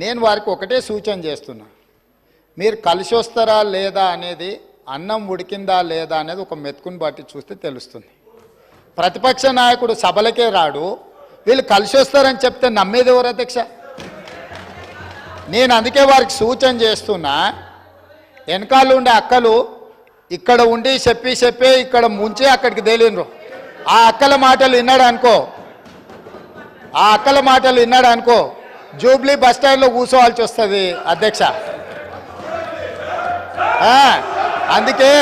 నేను వారికి ఒకటే సూచన చేస్తున్నా. మీరు కలిసి వస్తారా లేదా అనేది అన్నం ఉడికిందా లేదా అనేది ఒక మెతుకుని బట్టి చూస్తే తెలుస్తుంది. ప్రతిపక్ష నాయకుడు సభలకే రాడు వీళ్ళు కలిసి వస్తారని చెప్తే నమ్మేది ఎవరు అధ్యక్ష? నేను అందుకే వారికి సూచన చేస్తున్నా వెనకాల ఉండే అక్కలు ఇక్కడ ఉండి చెప్పి చెప్పి ఇక్కడ ముంచి అక్కడికి తేలినరు ఆ అక్కల మాటలు విన్నాడు అనుకో. ఆ అక్కల మాటలు విన్నాడు అనుకో. జూబ్లీ బస్ స్టాండ్లో కూర్చోవాల్సి వస్తుంది అధ్యక్ష. అందుకే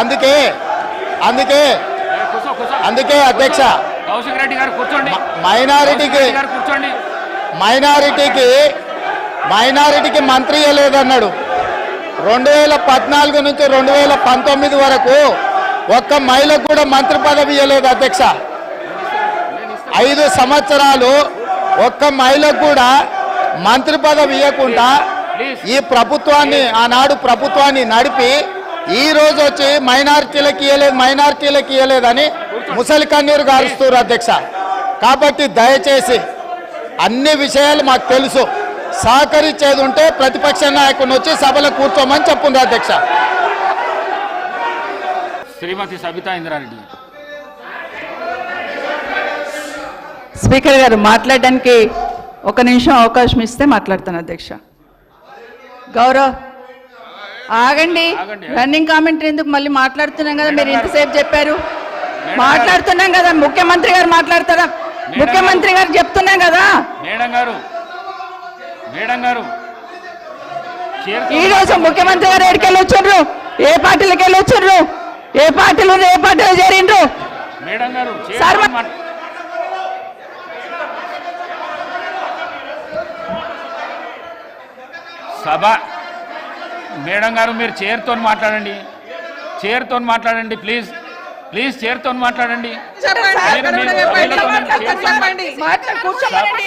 అందుకే అందుకే అందుకే అధ్యక్ష. మైనారిటీకి మైనారిటీకి మైనారిటీకి మంత్రి ఇవ్వలేదన్నాడు. రెండు వేల పద్నాలుగు నుంచి రెండు వేల పంతొమ్మిది వరకు ఒక్క మహిళకు కూడా మంత్రి పదవి ఇవ్వలేదు అధ్యక్ష. ఐదు సంవత్సరాలు ఒక్క మహిళకు కూడా మంత్రి పదవి ఇవ్వకుండా ఈ ప్రభుత్వాన్ని ఆనాడు ప్రభుత్వాన్ని నడిపి ఈ రోజు వచ్చి మైనారిటీలకు ఇవ్వలేదు మైనారిటీలకు ఇవ్వలేదని ముసలి కన్నీరు గారుస్తారు అధ్యక్ష. కాబట్టి దయచేసి అన్ని విషయాలు మాకు తెలుసు. సహకరించేది ఉంటే ప్రతిపక్ష నాయకుని వచ్చి సభలో కూర్చోమని చెప్పుంది అధ్యక్ష. శ్రీమతి సబితా ఇంద్రారెడ్డి. స్పీకర్ గారు మాట్లాడడానికి ఒక నిమిషం అవకాశం ఇస్తే మాట్లాడతాను అధ్యక్ష. గౌరవ్ ఆగండి. రన్నింగ్ కామెంటరీ ఎందుకు మళ్ళీ మాట్లాడుతున్నాం కదా? మీరు ఇంతసేపు చెప్పారు. మాట్లాడుతున్నాం కదా. ముఖ్యమంత్రి గారు మాట్లాడతారా? ముఖ్యమంత్రి గారు చెప్తున్నాం కదా. మేడం గారు. మేడం గారు. చేరుకో- ఈ రోజు ముఖ్యమంత్రి గారు ఎక్కడికి వెళ్ళి వచ్చిండ్రు ఏ పార్టీలకు వెళ్ళి వచ్చిండ్రు ఏ పార్టీలు ఏ పార్టీలో చేరిండ్రు? మేడం గారు సార్, చేరుకొని మా- మాట్- సభ. మేడం గారు మీరు చైర్తో మాట్లాడండి. చైర్తో మాట్లాడండి ప్లీజ్ ప్లీజ్ చైర్తో మాట్లాడండి.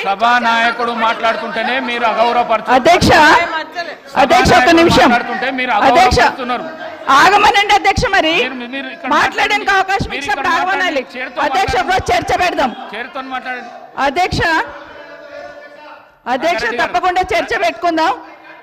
సభా నాయకుడు మాట్లాడుతుంటేనే మీరు అగౌరవపరచు అధ్యక్ష అధ్యక్ష ఒక నిమిషం. మాట్లాడుతుంటే మీరు అగౌరవపరుస్తున్నారు. ఆగమనండి అధ్యక్ష మరి. మాట్లాడడానికి మాట్లాడండి. అవకాశం మీరు ఇచ్చినప్పుడు ఆగమనాలి. అధ్యక్ష చర్చ పెడదాం. చైర్తో మాట్లాడండి. అధ్యక్ష అధ్యక్ష. తప్పకుండా చర్చ పెట్టుకుందాం.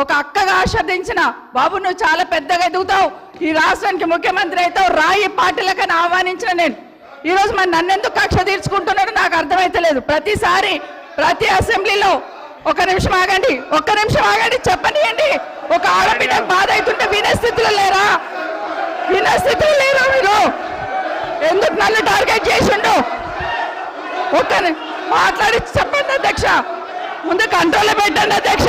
ఒక అక్కగా ఆశీర్దించిన బాబు నువ్వు చాలా పెద్దగా ఎదుగుతావు. ఈ రాష్ట్రానికి ముఖ్యమంత్రి అవుతావు. రాయి పార్టీలకని ఆహ్వానించిన నేను. ఈ రోజు మరి నన్నెందుకు కక్ష తీర్చుకుంటున్నాడో నాకు అర్థమైతలేదు. ప్రతిసారి ప్రతి అసెంబ్లీలో ఒక నిమిషం ఆగండి. ఒక్క నిమిషం ఆగండి. చెప్పనియండి. ఒక ఆడబిడ్డ బాధ అవుతుంటే వినే స్థితిలో లేరా? వినే స్థితిలో లేరా మీరు? ఎందుకు నన్ను టార్గెట్ చేసిండు? ఒక్క మాట్లాడి చెప్పండి అధ్యక్ష. ముందు కంట్రోల్ పెట్టండి అధ్యక్ష.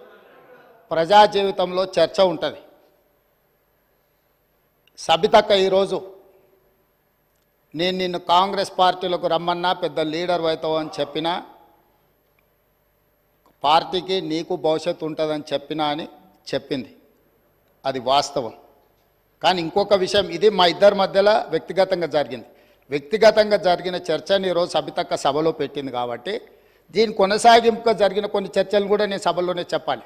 ప్రజా జీవితంలో చర్చ ఉంటుంది. సబితక్క ఈరోజు నేను నిన్ను కాంగ్రెస్ పార్టీలకు రమ్మన్నా పెద్ద లీడర్ అవుతావు అని చెప్పినా పార్టీకి నీకు భవిష్యత్తు ఉంటుందని చెప్పినా అని చెప్పింది. అది వాస్తవం. కానీ ఇంకొక విషయం ఇది మా ఇద్దరి మధ్యలో వ్యక్తిగతంగా జరిగింది. వ్యక్తిగతంగా జరిగిన చర్చని ఈరోజు సబితక్క సభలో పెట్టింది కాబట్టి దీని కొనసాగింపుగా జరిగిన కొన్ని చర్చలు కూడా నేను సభలోనే చెప్పాలి.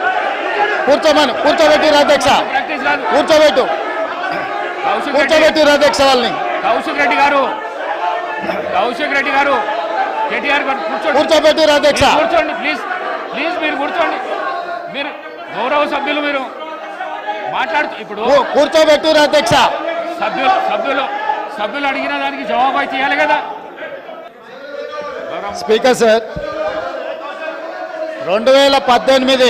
కూర్చోమను కూర్చోబెట్టిరు అధ్యక్ష కూర్చోబెట్టు. కూర్చోబెట్టిరు అధ్యక్ష వాళ్ళని. కౌశిక్ రెడ్డి గారు. కౌశిక్ రెడ్డి గారు. కేటీఆర్ గారు కూర్చోండి. కూర్చోబెట్టిరు అధ్యక్ష కూర్చోండి ప్లీజ్. ప్లీజ్ మీరు కూర్చోండి. మీరు గౌరవ సభ్యులు మీరు. మాట్లాడుతూ ఇప్పుడు కూ- కూర్చోబెట్టిరు అధ్యక్ష సభ్యులు సభ్యులు సభ్యులు అడిగిన దానికి జవాబు అయితే ఇవ్వాలి కదా. స్పీకర్ సార్ రెండు వేల పద్దెనిమిది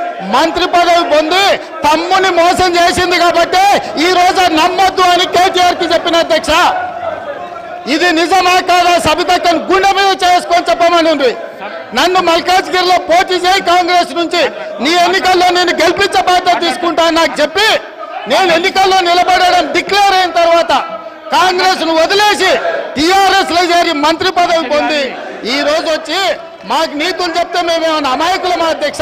మంత్రి పదవి పొంది తమ్ముని మోసం చేసింది కాబట్టి ఈ రోజు నమ్మొద్దు అని కేటీఆర్కి చెప్పిన అధ్యక్ష. ఇది నిజమా కాదా సబితక్కను గుండె మీద చేసుకొని చెప్పమని ఉంది. నన్ను మల్కాజ్గిరిలో పోటీ చేయి కాంగ్రెస్ నుంచి. నీ ఎన్నికల్లో నేను గెలిపించే బాధ్యత తీసుకుంటా నాకు చెప్పి నేను ఎన్నికల్లో నిలబడడం డిక్లేర్ అయిన తర్వాత కాంగ్రెస్ను వదిలేసి టిఆర్ఎస్లో చేరి మంత్రి పదవి పొంది ఈ రోజు వచ్చి మాకు నీతులు చెప్తే మేమేమన్నా అమాయకులమా అధ్యక్ష?